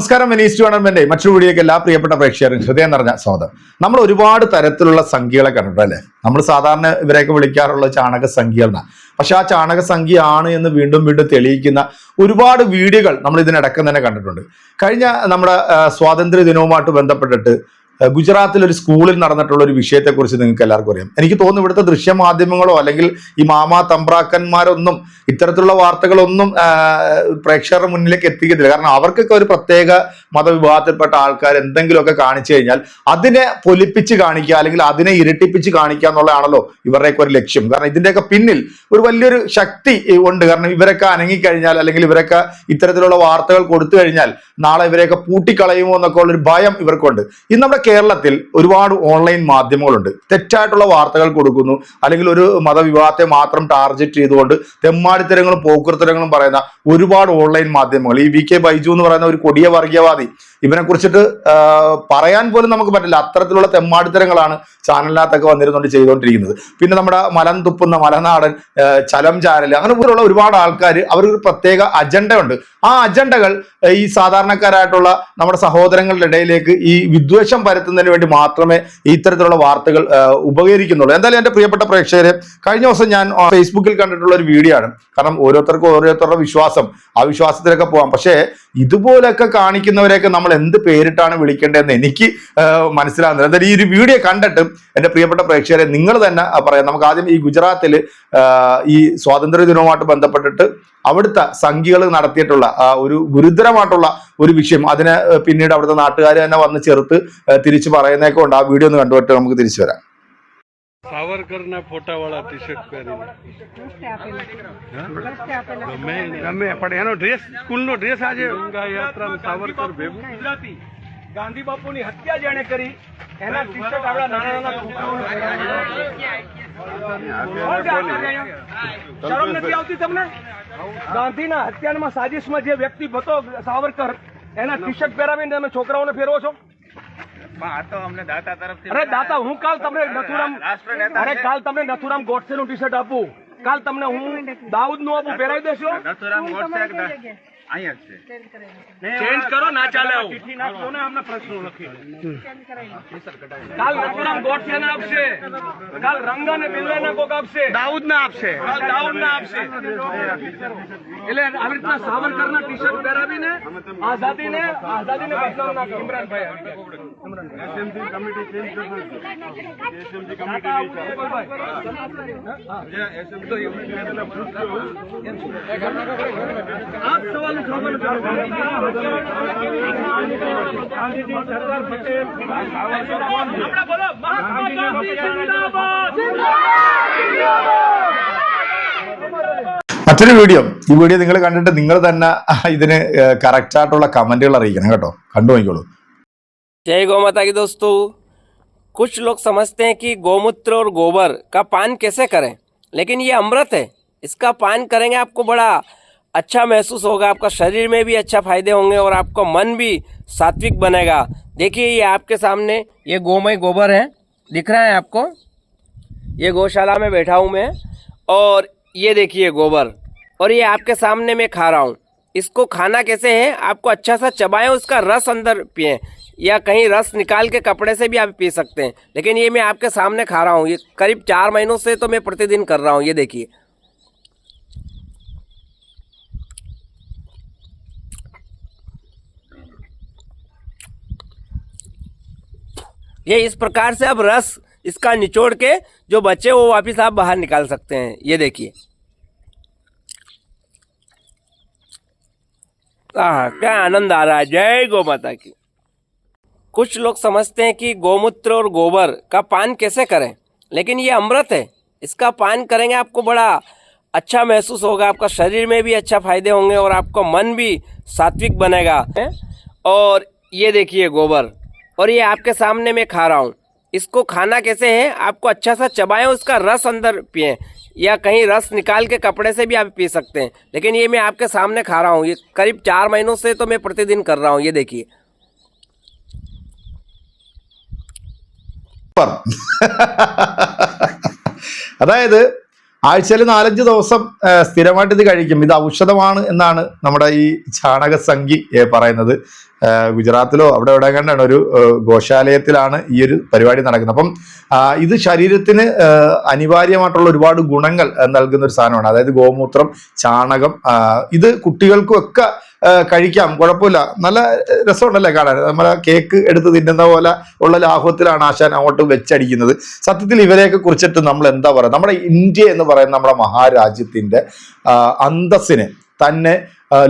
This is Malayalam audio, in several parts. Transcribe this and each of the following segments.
നമസ്കാരം വെനീസ് ടൂർണമെന്റ് മറ്റൊരു വീഡിയോക്ക് എല്ലാ പ്രിയപ്പെട്ട പ്രേക്ഷകരും ഹൃദയം നിറഞ്ഞ സ്വാഗതം. നമ്മൾ ഒരുപാട് തരത്തിലുള്ള സംഖ്യകളെ കണ്ടിട്ടുണ്ട് നമ്മൾ സാധാരണ ഇവരെയൊക്കെ വിളിക്കാറുള്ള ചാണക സംഖ്യ പക്ഷെ ആ ചാണക സംഖ്യ ആണ് എന്ന് വീണ്ടും വീണ്ടും തെളിയിക്കുന്ന ഒരുപാട് വീഡിയോകൾ നമ്മൾ ഇതിനടക്കം തന്നെ കണ്ടിട്ടുണ്ട്. കഴിഞ്ഞ നമ്മുടെ സ്വാതന്ത്ര്യ ദിനവുമായിട്ട് ബന്ധപ്പെട്ടിട്ട് ഗുജറാത്തിൽ ഒരു സ്കൂളിൽ നടന്നിട്ടുള്ള ഒരു വിഷയത്തെക്കുറിച്ച് നിങ്ങൾക്ക് എല്ലാവർക്കും അറിയാം. എനിക്ക് തോന്നുന്നു ഇവിടുത്തെ ദൃശ്യമാധ്യമങ്ങളോ അല്ലെങ്കിൽ ഈ മാമാ തമ്പ്രാക്കന്മാരൊന്നും ഇത്തരത്തിലുള്ള വാർത്തകളൊന്നും പ്രേക്ഷകരുടെ മുന്നിലേക്ക് എത്തിക്കത്തില്ല. കാരണം അവർക്കൊക്കെ ഒരു പ്രത്യേക മതവിഭാഗത്തിൽപ്പെട്ട ആൾക്കാർ എന്തെങ്കിലുമൊക്കെ കാണിച്ചു കഴിഞ്ഞാൽ അതിനെ പൊലിപ്പിച്ച് കാണിക്കുക അല്ലെങ്കിൽ അതിനെ ഇരട്ടിപ്പിച്ച് കാണിക്കുക എന്നുള്ളതാണല്ലോ ഇവരുടെയൊക്കെ ഒരു ലക്ഷ്യം. കാരണം ഇതിന്റെയൊക്കെ പിന്നിൽ ഒരു വലിയൊരു ശക്തി ഉണ്ട്. കാരണം ഇവരൊക്കെ അനങ്ങിക്കഴിഞ്ഞാൽ അല്ലെങ്കിൽ ഇവരൊക്കെ ഇത്തരത്തിലുള്ള വാർത്തകൾ കൊടുത്തു കഴിഞ്ഞാൽ നാളെ ഇവരെയൊക്കെ പൂട്ടിക്കളയുമോ എന്നൊക്കെ ഉള്ളൊരു ഭയം ഇവർക്കുണ്ട്. ഇന്ന് നമ്മുടെ കേരളത്തിൽ ഒരുപാട് ഓൺലൈൻ മാധ്യമങ്ങളുണ്ട്. തെറ്റായിട്ടുള്ള വാർത്തകൾ കൊടുക്കുന്നു. അല്ലെങ്കിൽ ഒരു മതവിവാഹത്തെ മാത്രം ടാർഗറ്റ് ചെയ്തുകൊണ്ട് തെമ്മാടിത്തരങ്ങളും പോക്കുരുത്തരങ്ങളും പറയുന്ന ഒരുപാട് ഓൺലൈൻ മാധ്യമങ്ങൾ. ഈ വി കെ ബൈജു എന്ന് പറയുന്ന ഒരു കൊടിയ വർഗീയവാദി ഇവനെ കുറിച്ചിട്ട് പറയാൻ പോലും നമുക്ക് പറ്റില്ല. അത്തരത്തിലുള്ള തെമ്മാടിത്തരങ്ങളാണ് ചാനലിനകത്തൊക്കെ വന്നിരുന്നുകൊണ്ട് ചെയ്തുകൊണ്ടിരിക്കുന്നത്. പിന്നെ നമ്മുടെ മലം തുപ്പുന്ന മലനാടൻ ചലം ചാനൽ അങ്ങനെ പോലുള്ള ഒരുപാട് ആൾക്കാർ അവർക്കൊരു പ്രത്യേക അജണ്ട ഉണ്ട് ആ അജണ്ടകൾ ഈ സാധാരണക്കാരായിട്ടുള്ള നമ്മുടെ സഹോദരങ്ങളുടെ ഇടയിലേക്ക് ഈ വിദ്വേഷം പരത്തുന്നതിന് വേണ്ടി മാത്രമേ ഇത്തരത്തിലുള്ള വാർത്തകൾ ഉപകരിക്കുന്നുള്ളൂ. എന്തായാലും എന്റെ പ്രിയപ്പെട്ട പ്രേക്ഷകരെ കഴിഞ്ഞ ദിവസം ഞാൻ ഫേസ്ബുക്കിൽ കണ്ടിട്ടുള്ള ഒരു വീഡിയോ ആണ്. കാരണം ഓരോരുത്തർക്കും ഓരോരുത്തരുടെ വിശ്വാസം ആ വിശ്വാസത്തിലൊക്കെ പോകാം പക്ഷേ ഇതുപോലൊക്കെ കാണിക്കുന്നവരെയൊക്കെ നമ്മൾ എന്ത് പേരിട്ടാണ് വിളിക്കേണ്ടതെന്ന് എനിക്ക് മനസ്സിലാകുന്നില്ല എന്തായാലും ഈ ഒരു വീഡിയോ കണ്ടിട്ടും എന്റെ പ്രിയപ്പെട്ട പ്രേക്ഷകരെ നിങ്ങൾ തന്നെ പറയാം. നമുക്ക് ആദ്യം ഈ ഗുജറാത്തിൽ ഈ സ്വാതന്ത്ര്യ ദിനവുമായിട്ട് ബന്ധപ്പെട്ടിട്ട് അവിടുത്തെ സംഖ്യകൾ നടത്തിയിട്ടുള്ള ഒരു ഗുരുതരമായിട്ടുള്ള ഒരു വിഷയം അതിനെ പിന്നീട് അവിടുത്തെ നാട്ടുകാർ തന്നെ വന്ന് ചെറുത്ത് തിരിച്ചു ഉണ്ട്. ആ വീഡിയോ ഒന്ന് കണ്ടുപോയിട്ട് നമുക്ക് തിരിച്ചു വരാം. સાવરકર ના ફોટા વાળા ટી શર્ટ પહેરીને ગમે ગમે પણ એનો ડ્રેસ સ્કૂલ નો ડ્રેસ આજે ગંગા યાત્રા સાવરકર ભેગું. ગુજરાતી. ગાંધી બાપુની હત્યા જેણે કરી એના ટી શર્ટ આપણા નાના નાના નથી આવતી તમને? ગાંધીના હત્યામાં સાજિશમાં જે વ્યક્તિ હતો સાવરકર એના ટી શર્ટ પહેરાવીને તમે છોકરાઓને ફેરવો છો? અરે દાતા હું કાલ તમને નથુરામ અરે કાલ તમને નથુરામ ગોડસે નું ટી શર્ટ આપું. કાલ તમને હું દાઉદનું આપું પહેરાવી દેશો. ચેન્જ કરો ના ચાલે ચિઠ્ઠી નાખજો ને અમને પ્રશ્નો લખી કાલ નથુરામ ગોડસે ને આપશે. કાલ રંગા ને બિલ્લા ને કોક આપશે. દાઉદ ના આપશે. કાલ દાઉદ ના આપશે. એટલે આવી રીતના સાવરકર ના ટી શર્ટ પહેરાવીને આઝાદીને આઝાદીને બદનામ ના કરો. ઇમરાનભાઈ એસએમસી સવાલ ગાંધીજી સરદાર પટેલ બોલો મહાત્મા ગાંધી જિંદાબાદ. മറ്റൊരു വീഡിയോ ഈ വീഡിയോ നിങ്ങൾ കണ്ടിട്ട് നിങ്ങൾ തന്നെ ഇതിന് കറക്റ്റ് ആയിട്ടുള്ള കമന്റുകൾ അറിയിക്കണം കേട്ടോ കണ്ടു നോക്കിക്കോളൂ जय गौ माता की दोस्तों कुछ लोग समझते हैं कि गौमूत्र और गोबर का पान कैसे करें लेकिन ये अमृत है इसका पान करेंगे आपको बड़ा अच्छा महसूस होगा आपका शरीर में भी अच्छा फायदे होंगे और आपका मन भी सात्विक बनेगा देखिए ये आपके सामने ये गोमय गोबर है दिख रहा है आपको ये गौशाला में बैठा हूँ मैं और ये देखिए गोबर और ये आपके सामने मैं खा रहा हूँ। इसको खाना कैसे है? आपको अच्छा सा चबाएँ, उसका रस अंदर पिए। या कहीं रस निकाल के कपड़े से भी आप पी सकते हैं। लेकिन ये मैं आपके सामने खा रहा हूँ। ये करीब चार महीनों से तो मैं प्रतिदिन कर रहा हूँ। ये देखिए। ये इस प्रकार से अब रस इसका निचोड़ के जो बचे वो वापस आप बाहर निकाल सकते हैं। ये देखिए। क्या आनंद आ रहा है? जय गौ माता की। कुछ लोग समझते हैं कि गौमूत्र और गोबर का पान कैसे करें, लेकिन ये अमृत है। इसका पान करेंगे आपको बड़ा अच्छा महसूस होगा, आपका शरीर में भी अच्छा फ़ायदे होंगे और आपका मन भी सात्विक बनेगा। हैं? और ये देखिए गोबर, और ये आपके सामने मैं खा रहा हूँ। इसको खाना कैसे है? आपको अच्छा सा चबाएँ उसका रस अंदर पिए। या कहीं रस निकाल के कपड़े से भी आप पी सकते हैं लेकिन ये मैं आपके सामने खा रहा हूँ ये करीब चार महीनों से तो मैं प्रतिदिन कर रहा हूँ ये देखिए സൂപ്പർ അതായത് ആഴ്ചയിൽ നാലഞ്ച് ദിവസം ആ, സ്ഥിരമായിട്ട് ഇത് കഴിക്കും ഇത് ഔഷധമാണ് എന്നാണ് നമ്മുടെ ഈ ചാണകസംഖി ഏ, പറയുന്നത് ഗുജറാത്തിലോ അവിടെ എവിടെ കണ്ടാണ് ഒരു ഗോശാലയത്തിലാണ് ഈ ഒരു പരിപാടി നടക്കുന്നത്. അപ്പം ഇത് ശരീരത്തിന് അനിവാര്യമായിട്ടുള്ള ഒരുപാട് ഗുണങ്ങൾ നൽകുന്ന ഒരു സാധനമാണ്. അതായത് ഗോമൂത്രം ചാണകം ഇത് കുട്ടികൾക്കും ഒക്കെ കഴിക്കാം. കുഴപ്പമില്ല. നല്ല രസമുണ്ടല്ലേ കാണാൻ. നമ്മളെ കേക്ക് എടുത്ത് തിന്നുന്ന പോലെ ഉള്ള ലാഭത്തിലാണ് ആശാൻ അങ്ങോട്ട് വെച്ചടിക്കുന്നത്. സത്യത്തിൽ ഇവരെയൊക്കെ കുറിച്ചിട്ട് നമ്മൾ എന്താ പറയുക? നമ്മുടെ ഇന്ത്യ എന്ന് പറയുന്ന നമ്മുടെ മഹാരാജ്യത്തിന്റെ അന്തസ്സിന് തന്നെ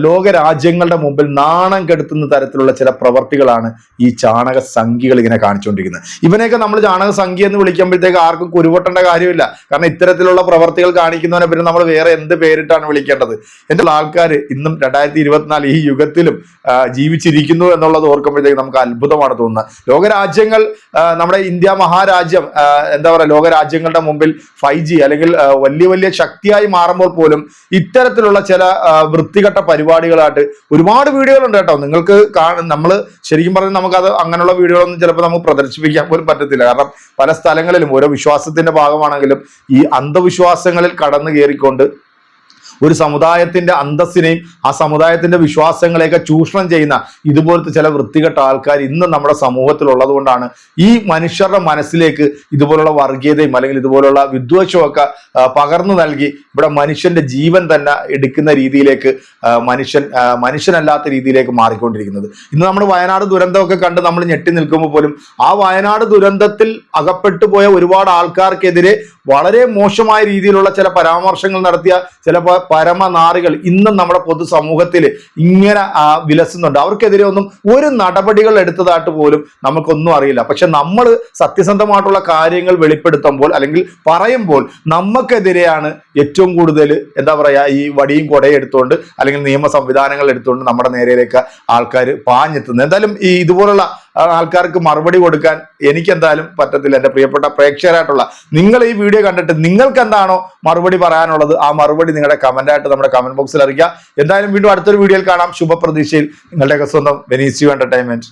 ലോകരാജ്യങ്ങളുടെ മുമ്പിൽ നാണം കെടുത്തുന്ന തരത്തിലുള്ള ചില പ്രവർത്തികളാണ് ഈ ചാണക സംഖ്യകൾ ഇങ്ങനെ കാണിച്ചുകൊണ്ടിരിക്കുന്നത്. ഇവനെയൊക്കെ നമ്മൾ ചാണക സംഖ്യ എന്ന് വിളിക്കുമ്പോഴത്തേക്ക് ആർക്കും കുരുവട്ടേണ്ട കാര്യമില്ല. കാരണം ഇത്തരത്തിലുള്ള പ്രവർത്തികൾ കാണിക്കുന്നവനെ പിന്നെ നമ്മൾ വേറെ എന്ത് പേരിട്ടാണ് വിളിക്കേണ്ടത്? എന്റെ ആൾക്കാർ ഇന്നും രണ്ടായിരത്തി ഇരുപത്തിനാല് ഈ യുഗത്തിലും ജീവിച്ചിരിക്കുന്നു എന്നുള്ളത് ഓർക്കുമ്പോഴത്തേക്ക് നമുക്ക് അത്ഭുതമാണ് തോന്നുന്നത്. ലോകരാജ്യങ്ങൾ നമ്മുടെ ഇന്ത്യ മഹാരാജ്യം എന്താ പറയുക ലോകരാജ്യങ്ങളുടെ മുമ്പിൽ ഫൈവ് അല്ലെങ്കിൽ വലിയ വലിയ ശക്തിയായി മാറുമ്പോൾ പോലും ഇത്തരത്തിലുള്ള ചില വൃത്തികെട്ട പരിപാടികളായിട്ട് ഒരുപാട് വീഡിയോകളുണ്ട് കേട്ടോ. നിങ്ങൾക്ക് നമ്മൾ ശരിക്കും പറഞ്ഞാൽ നമുക്കത് അങ്ങനെയുള്ള വീഡിയോകളൊന്നും ചിലപ്പോൾ നമുക്ക് പ്രദർശിപ്പിക്കാൻ പോലും പറ്റത്തില്ല. കാരണം പല സ്ഥലങ്ങളിലും ഓരോ വിശ്വാസത്തിന്റെ ഭാഗമാണെങ്കിലും ഈ അന്ധവിശ്വാസങ്ങളിൽ കടന്നു കയറിക്കൊണ്ട് ഒരു സമുദായത്തിന്റെ അന്തസ്സിനെയും ആ സമുദായത്തിന്റെ വിശ്വാസങ്ങളെയൊക്കെ ചൂഷണം ചെയ്യുന്ന ഇതുപോലത്തെ ചില വൃത്തികെട്ട ആൾക്കാർ ഇന്ന് നമ്മുടെ സമൂഹത്തിൽ ഉള്ളതുകൊണ്ടാണ് ഈ മനുഷ്യരുടെ മനസ്സിലേക്ക് ഇതുപോലുള്ള വർഗീയതയും അല്ലെങ്കിൽ ഇതുപോലുള്ള വിദ്വേഷവും ഒക്കെ പകർന്നു നൽകി ഇവിടെ മനുഷ്യന്റെ ജീവൻ തന്നെ എടുക്കുന്ന രീതിയിലേക്ക് മനുഷ്യൻ മനുഷ്യനല്ലാത്ത രീതിയിലേക്ക് മാറിക്കൊണ്ടിരിക്കുന്നത്. ഇന്ന് നമ്മൾ വയനാട് ദുരന്തമൊക്കെ കണ്ട് നമ്മൾ ഞെട്ടി നിൽക്കുമ്പോൾ പോലും ആ വയനാട് ദുരന്തത്തിൽ അകപ്പെട്ടു പോയ ഒരുപാട് ആൾക്കാർക്കെതിരെ വളരെ മോശമായ രീതിയിലുള്ള ചില പരാമർശങ്ങൾ നടത്തിയ ചില പരമനാറികൾ ഇന്നും നമ്മുടെ പൊതുസമൂഹത്തിൽ ഇങ്ങനെ വിലസുന്നുണ്ട്. അവർക്കെതിരെ ഒന്നും ഒരു നടപടികൾ എടുത്തതായിട്ട് പോലും നമുക്കൊന്നും അറിയില്ല. പക്ഷെ നമ്മൾ സത്യസന്ധമായിട്ടുള്ള കാര്യങ്ങൾ വെളിപ്പെടുത്തുമ്പോൾ അല്ലെങ്കിൽ പറയുമ്പോൾ നമുക്കെതിരെയാണ് ഏറ്റവും കൂടുതൽ എന്താ പറയുക ഈ വടിയും കൊടയും എടുത്തുകൊണ്ട് അല്ലെങ്കിൽ നിയമ സംവിധാനങ്ങൾ എടുത്തുകൊണ്ട് നമ്മുടെ നേരെയിലേക്ക് ആൾക്കാർ പാഞ്ഞെത്തുന്നത്. എന്തായാലും ഈ ഇതുപോലുള്ള ആൾക്കാർക്ക് മറുപടി കൊടുക്കാൻ എനിക്ക് എന്തായാലും പറ്റത്തില്ല. എന്റെ പ്രിയപ്പെട്ട പ്രേക്ഷകരായിട്ടുള്ള നിങ്ങൾ ഈ വീഡിയോ കണ്ടിട്ട് നിങ്ങൾക്ക് എന്താണോ മറുപടി പറയാനുള്ളത് ആ മറുപടി നിങ്ങളുടെ കമന്റായിട്ട് നമ്മുടെ കമന്റ് ബോക്സിൽ അറിയിക്കുക എന്തായാലും വീണ്ടും അടുത്തൊരു വീഡിയോയിൽ കാണാം. ശുഭപ്രതീക്ഷയിൽ നിങ്ങളുടെയൊക്കെ സ്വന്തം വെനീസ്യു എന്റർടൈൻമെന്റ്